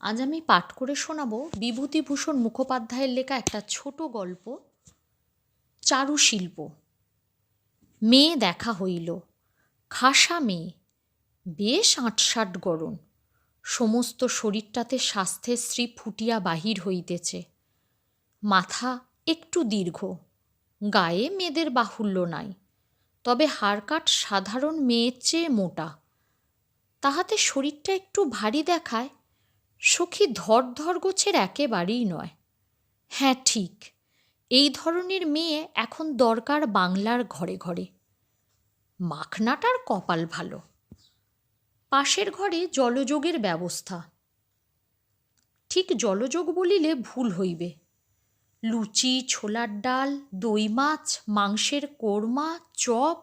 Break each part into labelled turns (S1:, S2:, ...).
S1: আজ আমি পাঠ করে শোনাব বিভূতিভূষণ মুখোপাধ্যায়ের লেখা একটা ছোট গল্প, চারুশিল্প। মেয়ে দেখা হইল। খাসা মেয়ে। বেশ আটসাট গড়ন সমস্ত শরীরটাতে স্বাস্থ্যের শ্রী ফুটিয়া বাহির হইতেছে। মাথা একটু দীর্ঘ। গায়ে মেয়েদের বাহুল্য নাই। তবে হাড়কাট সাধারণ মেয়ের চেয়ে মোটা। তাহাতে শরীরটা একটু ভারী দেখায়। সখী ধর গোছের একেবারেই নয়। হ্যাঁ ঠিক। এই ধরনের মেয়ে এখন দরকার বাংলার ঘরে ঘরে। মাখনাটার কপাল ভালো। পাশের ঘরে জলযোগের ব্যবস্থা। ঠিক জলযোগ বলিলে ভুল হইবে। লুচি, ছোলার ডাল, দই মাছ, মাংসের কোরমা, চপ।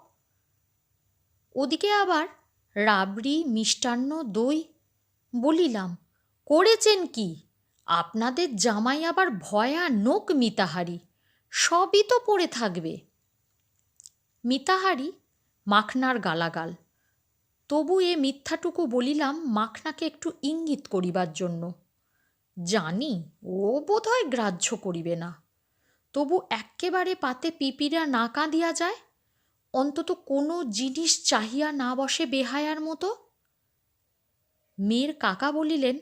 S1: ওদিকে আবার রাবড়ি, মিষ্টান্ন, দই বলিলাম। করেছেন কি? আপনাদের জামাই আবার ভয়া ভয়ানক মিতাহারি, সবই তো পড়ে থাকবে। মিতাহারি, মাখনার গালাগাল। তবু এ মিথ্যাটুকু বলিলাম মাখনাকে একটু ইঙ্গিত করিবার জন্য। জানি, ও বোধহয় গ্রাহ্য করিবে না। তবু এক্কেবারে পাতে পিপিরা না কাঁদিয়া যায়, অন্তত কোনো জিনিস চাহিয়া না বসে বেহায়ার মতো। মেয়ের কাকা বলিলেন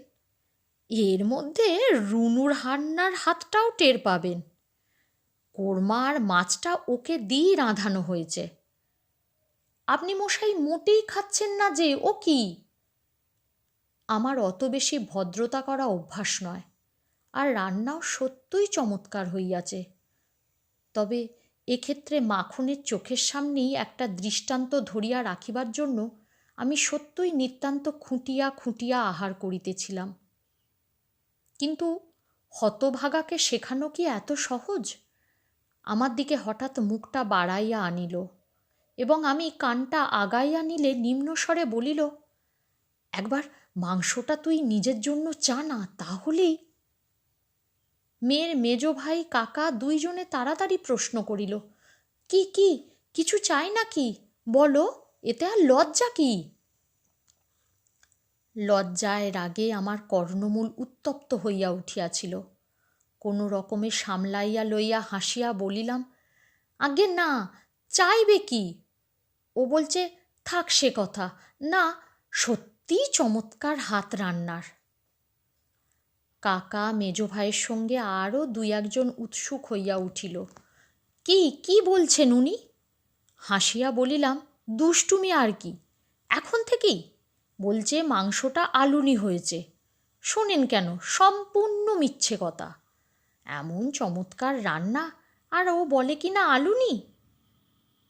S1: এর মধ্যে রুনুর হান্নার হাতটাও টের পাবেন। কোরমা আর মাছটা ওকে দিয়েই রাঁধানো হয়েছে। আপনি মশাই মোটেই খাচ্ছেন না যে, ও কি? আমার অত বেশি ভদ্রতা করা অভ্যাস নয়, আর রান্নাও সত্যই চমৎকার হইয়াছে। তবে এক্ষেত্রে মাখনের চোখের সামনেই একটা দৃষ্টান্ত ধরিয়া রাখিবার জন্য আমি সত্যই নিতান্ত খুঁটিয়া খুঁটিয়া আহার করিতেছিলাম। কিন্তু হতভাগাকে শেখানো কি এত সহজ? আমার দিকে হঠাৎ মুখটা বাড়াইয়া আনিল এবং আমি কানটা আগাইয়া নিলে নিম্নস্বরে বলিল, একবার মাংসটা তুই নিজের জন্য চা না, তাহলেই? মেয়ের মেজ ভাই কাকা দুইজনে তাড়াতাড়ি প্রশ্ন করিল, কি কি, কিছু চাই নাকি? বলো, এতে আর লজ্জা কি? লজ্জায় রাগে আমার কর্ণমূল উত্তপ্ত হইয়া উঠিয়াছিল। কোনো রকমে সামলাইয়া লইয়া হাসিয়া বলিলাম আগে না, চাইবে কি? ও বলছে, থাক সে কথা, না সত্যিই চমৎকার হাত রান্নার। কাকা মেজ ভাইয়ের সঙ্গে আরও দুই একজন উৎসুক হইয়া উঠিল। কি কি বলছেন উনি? হাসিয়া বলিলাম, দুষ্টুমি আর কি, এখন থেকেই? বলছে মাংসটা আলুনি হয়েছে। শোনেন কেন, সম্পূর্ণ মিচ্ছে কথা। এমন চমৎকার রান্না, আর ও বলে কি না আলুনি?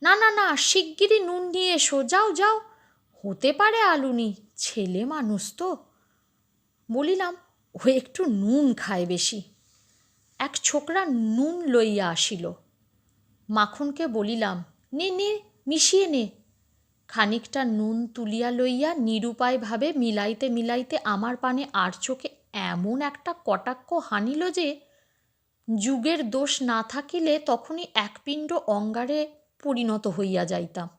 S1: না না না, শিগগিরই নুন নিয়ে এসো, যাও যাও। হতে পারে আলুনি, ছেলে মানুষ তো। বলিলাম, ও একটু নুন খায় বেশি। এক ছোকরা নুন লইয়া আসিল। মাখনকে বলিলাম, নে নে, মিশিয়ে নে। খানিকটা নুন তুলিয়া লইয়া নিরুপায়ভাবে মিলাইতে মিলাইতে আমার পানে আর চোখে এমন একটা কটাক্ষ হানিল যে, যুগের দোষ না থাকিলে তখনই এক পিণ্ড অঙ্গারে পরিণত হইয়া যাইতাম।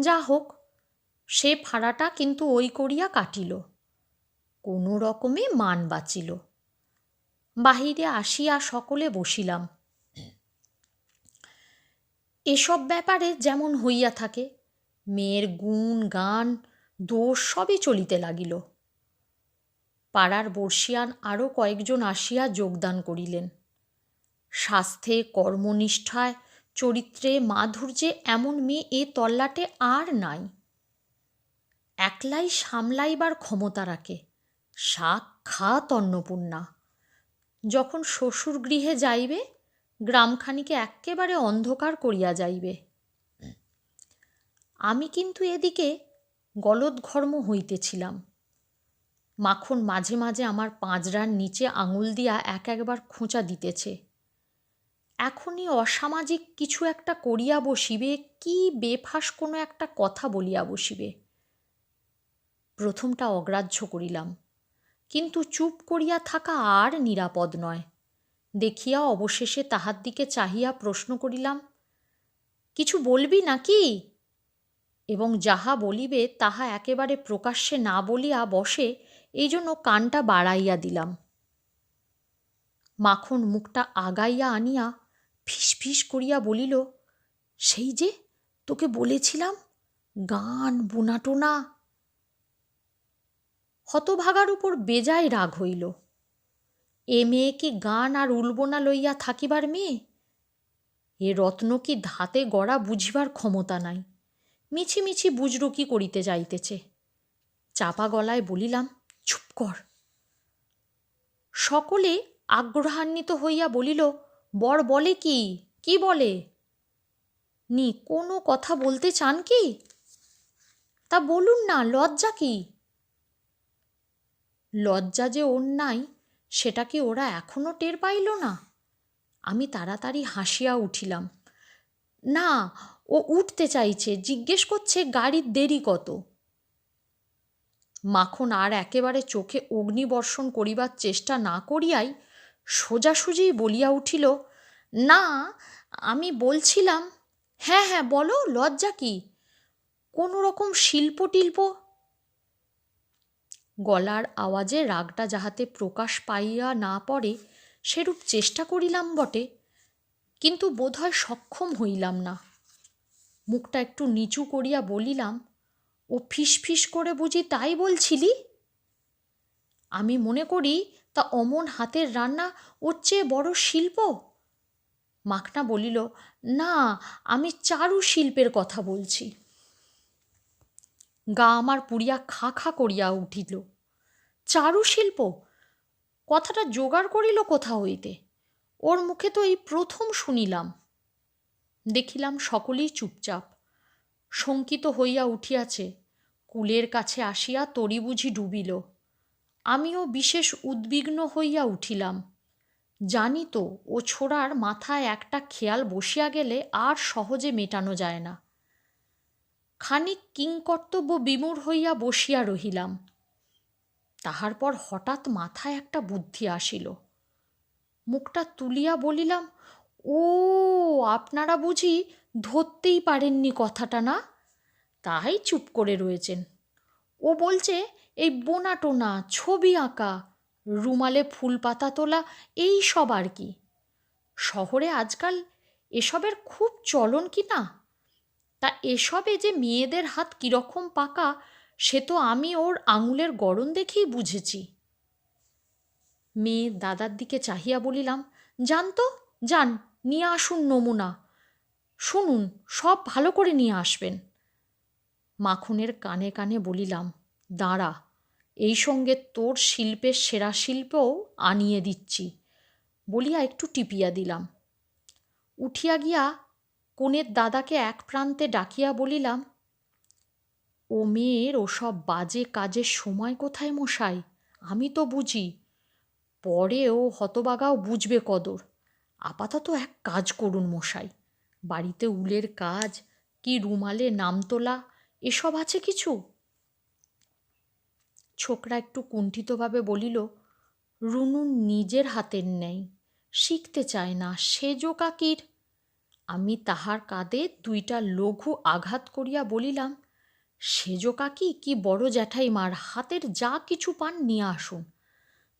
S1: যা হোক, সে ফাড়াটা কিন্তু ওই করিয়া কাটিল। কোনো রকমে মান বাঁচিল। বাহিরে আসিয়া সকলে বসিলাম। এসব ব্যাপারে যেমন হইয়া থাকে, মেয়ের গুণ, গান, দোষ সবই চলিতে লাগিল। পাড়ার বর্ষিয়ান আরও কয়েকজন আসিয়া যোগদান করিলেন। স্বাস্থ্যে, কর্মনিষ্ঠায়, চরিত্রে, মাধুর্যে এমন মেয়ে এ তল্লাটে আর নাই। একলাই সামলাইবার ক্ষমতা রাখে, সাক্ষাৎ অন্নপূর্ণা। যখন শ্বশুর গৃহে যাইবে গ্রামখানিকে এক্কেবারে অন্ধকার করিয়া যাইবে। আমি কিন্তু এদিকে গলদঘর্ম হইতেছিলাম। মাখন মাঝে মাঝে আমার পাঁজরার নিচে আঙুল দিয়া এক একবার খোঁচা দিতেছে। এখনই অসামাজিক কিছু একটা করিয়া বসিবে, কি বেফাস কোনো একটা কথা বলিয়া বসিবে। প্রথমটা অগ্রাহ্য করিলাম, কিন্তু চুপ করিয়া থাকা আর নিরাপদ নয়। দেখিয়া অবশেষে তাহার দিকে চাহিয়া প্রশ্ন করিলাম, কিছু বলবি নাকি? এবং যাহা বলিবে তাহা একেবারে প্রকাশ্যে না বলিয়া বসে এই জন্য কানটা বাড়াইয়া দিলাম। মাখন মুখটা আগাইয়া আনিয়া ফিস ফিস করিয়া বলিল, সেই যে, তোকে বলেছিলাম, গান বোনাটোনা। হতভাগার উপর বেজায় রাগ হইল। এ মেয়ে কি গান আর উলবোনা লইয়া থাকিবার মেয়ে? এ রত্ন কি ধাতে গড়া বুঝিবার ক্ষমতা নাই। মিছি মিছি বুজরুকি করিতে যাইতেছে। চাপা গলায় বলিলাম, চুপ কর। সকলে আগ্রহান্বিত হইয়া বলিল, বর বলে কি? কি বলে? নি, কোনো কথা বলতে চান কি? তা বলুন না, লজ্জা কি? লজ্জা যে নাই সেটা কি ওরা এখনও টের পাইল না? আমি তাড়াতাড়ি হাসিয়া উঠিলাম। না, ও উঠতে চাইছে, জিজ্ঞেস করছে গাড়ির দেরি কত। মাখন আর একেবারে চোখে অগ্নিবর্ষণ করিবার চেষ্টা না করিয়াই সোজাসুজি বলিয়া উঠিল, না, আমি বলছিলাম হ্যাঁ হ্যাঁ বলো, লজ্জা কি? কোনো রকম শিল্প টিল্প গলার আওয়াজে রাগটা যাহাতে প্রকাশ পাইয়া না পড়ে, সেরূপ চেষ্টা করিলাম বটে, কিন্তু বোধহয় সক্ষম হইলাম না। মুখটা একটু নিচু করিয়া বলিলাম, ও ফিস ফিস করে বুঝি তাই বলছিলি? আমি মনে করি তা অমন হাতের রান্না ওর চেয়ে বড় শিল্প? মাখনা বলিল, না, আমি চারু শিল্পের কথা বলছি। গা আমার পুড়িয়া খা খা করিয়া উঠিল। চারুশিল্প কথাটা জোগাড় করিল কোথা হইতে? ওর মুখে তো এই প্রথম শুনিলাম। দেখিলাম সকলেই চুপচাপ। শঙ্কিত হইয়া উঠিয়াছে, কুলের কাছে আসিয়া তরি বুঝি ডুবিল। আমিও বিশেষ উদ্বিগ্ন হইয়া উঠিলাম। জানি তো, ও ছোড়ার মাথায় একটা খেয়াল বসিয়া গেলে আর সহজে মেটানো যায় না। খানিক কিংকর্তব্য বিমূঢ় হইয়া বসিয়া রহিলাম। তাহার পর হঠাৎ মাথায় একটা বুদ্ধি আসিল। মুখটা তুলিয়া বলিলাম, ও, আপনারা বুঝি ধরতেই পারেননি কথাটা না? তাই চুপ করে রয়েছেন। ও বলছে, এই বোনা টোনা, ছবি আঁকা, রুমালে ফুল পাতা তোলা, এই সব আর কি। শহরে আজকাল এসবের খুব চলন কি না? তা এসবে যে মেয়েদের হাত কীরকম পাকা, সে তো আমি ওর আঙুলের গড়ন দেখেই বুঝেছি। মেয়ে দাদার দিকে চাহিয়া বলিলাম, যান তো, যান, নিয়ে আসুন নমুনা। শুনুন, সব ভালো করে নিয়ে আসবেন। মাখনের কানে কানে বলিলাম, দাঁড়া, এই সঙ্গে তোর শিল্পের সেরা শিল্পও আনিয়ে দিচ্ছি। বলিয়া একটু টিপিয়া দিলাম। উঠিয়া গিয়া কনের দাদাকে এক প্রান্তে ডাকিয়া বলিলাম, ও মেয়ের ওসব বাজে কাজের সময় কোথায় মশাই? আমি তো বুঝি। পরে ও হতবাগাও বুঝবে কদর। আপাতত এক কাজ করুন মশাই। বাড়িতে উলের কাজ, কি রুমালে নাম তোলা, এসব আছে কিছু? ছোকরা একটু কুণ্ঠিতভাবে বলিল রুনু নিজের হাতের নেই, শিখতে চায় না। সেজো কাকির আমি তাহার কাঁধে দুইটা লঘু আঘাত করিয়া বলিলাম সেজো কাকি, কি বড় জ্যাঠাইমার হাতের যা কিছু পান নিয়ে আসুন।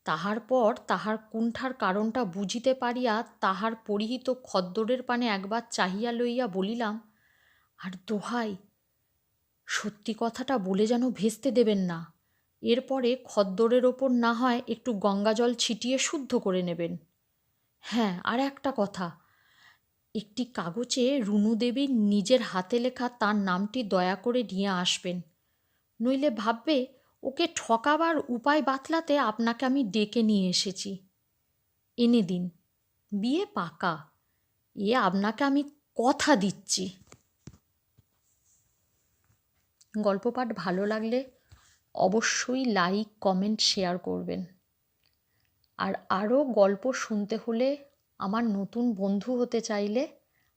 S1: তাহার পর তাহার কুণ্ঠার কারণটা বুঝিতে পারিয়া তাহার পরিহিত খদ্দরের পানে একবার চাহিয়া লইয়া বলিলাম, আর দোহাই, সত্যি কথাটা বলে যেন ভেস্তে দেবেন না। এরপরে খদ্দরের ওপর না হয় একটু গঙ্গাজল ছিটিয়ে শুদ্ধ করে নেবেন। হ্যাঁ আর একটা কথা একটি কাগজে রুনু দেবীর নিজের হাতে লেখা তার নামটি দয়া করে নিয়ে আসবেন। নইলে ভাববে, ওকে ঠকাবার উপায় বাতলাতে আপনাকে আমি ডেকে নিয়ে এসেছি। এনে দিন। বিয়ে পাকা। এ আপনাকে আমি কথা দিচ্ছি। গল্প পাঠ ভালো লাগলে অবশ্যই লাইক, কমেন্ট, শেয়ার করবেন। আর আরও গল্প শুনতে হলে আমার নতুন বন্ধু হতে চাইলে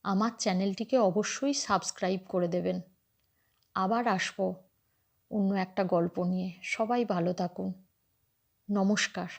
S1: আমার চ্যানেলটিকে অবশ্যই সাবস্ক্রাইব করে দেবেন। আবার আসব অন্য একটা গল্প নিয়ে। সবাই ভালো থাকুন। নমস্কার।